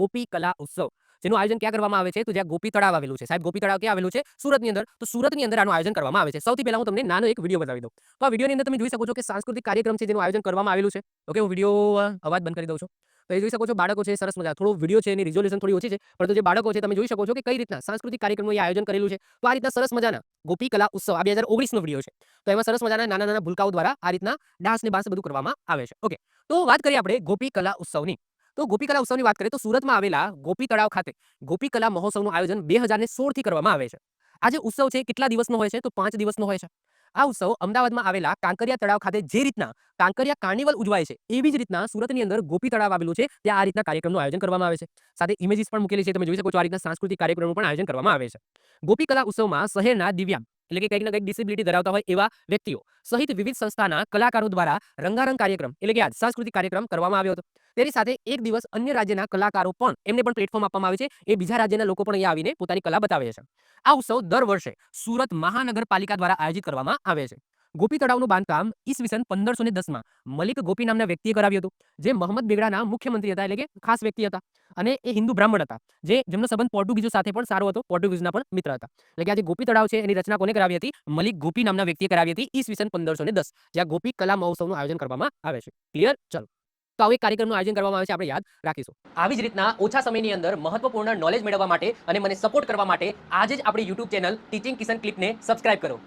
ગોપી કલા ઉત્સવ. જેનું આયોજન ક્યાં કરવામાં આવે છે? તો જ્યાં ગોપી તળાવ આવેલું છે. સાહેબ, ગોપી તળાવ ક્યાં આવેલું છે? સુરતની અંદર. તો સુરતની અંદર આનું આયોજન કરવામાં આવે છે. સૌથી પહેલા હું તમને નાનો એક વીડિયો બતાવી દઉં. તો આ વિડીયોની અંદર તમે જોઈ શકો છો કે સાંસ્કૃતિક કાર્યક્રમ છે જેનું આયોજન કરવામાં આવેલું છે. ઓકે, હું વીડિયો અવાજ બંધ કરી દઉં છું. તો જોઈ શકો છો બાળકો છે, સરસ મજા થોડો વીડિયો છે, એની રિઝોલ્યુશન થોડી ઓછી છે. પરંતુ જે બાળકો છે, તમે જોઈ શકો છો કે કઈ રીતના સાંસ્કૃતિક કાર્યક્રમનું આયોજન કરેલું છે. તો આ રીતના સરસ મજાના ગોપી કલા ઉત્સવ, આ બે હજાર ઓગણીસનો વીડિયો છે. તો એમાં સરસ મજાના નાના નાના ભૂલકાઓ દ્વારા આ રીતના ડાન્સ ને બાન્સ બધું કરવામાં આવે છે. ઓકે, તો વાત કરીએ આપણે ગોપી કલા ઉત્સવની. તો ગોપી કલા ઉત્સવની વાત કરીએ તો સુરતમાં આવેલા ગોપી તળાવ ખાતે ગોપી કલા મહોત્સવનું આયોજન બે હજાર સોળથી કરવામાં આવે છે. આ જે ઉત્સવ છે કેટલા દિવસનો હોય છે? તો પાંચ દિવસનો હોય છે. આ ઉત્સવ અમદાવાદમાં આવેલા કાંકરિયા તળાવ ખાતે જે રીતના કાંકરિયા કાર્નિવલ ઉજવાય છે, એવી જ રીતના સુરતની અંદર ગોપી તળાવ આવેલું છે, ત્યાં આ રીતના કાર્યક્રમનું આયોજન કરવામાં આવે છે. સાથે ઇમેજીસ પણ મૂકેલી છે, તમે જોઈ શકો છો આ રીતના સાંસ્કૃતિક કાર્યક્રમનું પણ આયોજન કરવામાં આવે છે. ગોપી કલા ઉત્સવમાં શહેરના દિવ્યાંગ એટલે કે કંઈક ને કંઈક ડિસેબિલિટી ધરાવતા હોય એવા વ્યક્તિઓ. સહિત વિવિધ સંસ્થાના કલાકારો દ્વારા રંગારંગ કાર્યક્રમ એટલે કે આ સાંસ્કૃતિક કાર્યક્રમ કરવામાં આવ્યો હતો. તેની સાથે એક દિવસ અન્ય રાજ્યના કલાકારો પણ એમને પણ પ્લેટફોર્મ આપવામાં આવે છે. એ બીજા રાજ્યના લોકો પણ અહીંયા આવીને પોતાની કલા બતાવે છે. આ ઉત્સવ દર વર્ષે સુરત મહાનગરપાલિકા દ્વારા આયોજિત કરવામાં આવે છે. ગોપી તળાવનું બાંધકામ ઈસવીસન પંદરસો ને દસમાં મલિક ગોપી નામના વ્યક્તિએ કરાવ્યું હતું, જે મોહમ્મદ બેગડાના મુખ્યમંત્રી હતા એટલે કે ખાસ વ્યક્તિ હતા અને એ હિન્દુ બ્રાહ્મણ હતા, જે જેમનો સંબંધ પોર્ટુગીઝો સાથે પણ સારો હતો, પોર્ટુગીઝના પણ મિત્ર હતા. એટલે કે આ જે ગોપી તળાવ છે એની રચના કોને કરાવી હતી? મલિક ગોપી નામના વ્યક્તિએ કરાવી હતી ઈસવીસન પંદરસો ને દસ, જ્યાં ગોપી કલા મહોત્સવનું આયોજન કરવામાં આવે છે. ક્લિયર? ચલો. તો આવું કાર્યક્રમનું આયોજન કરવામાં આવે છે, આપણે યાદ રાખીશું. આવી જ રીતના ઓછા સમયની અંદર મહત્વપૂર્ણ નોલેજ મેળવવા માટે અને મને સપોર્ટ કરવા માટે આજે જ આપણી યુટ્યુબ ચેનલ ટીચિંગ કિશન ક્લિપને સબસ્ક્રાઇબ કરો.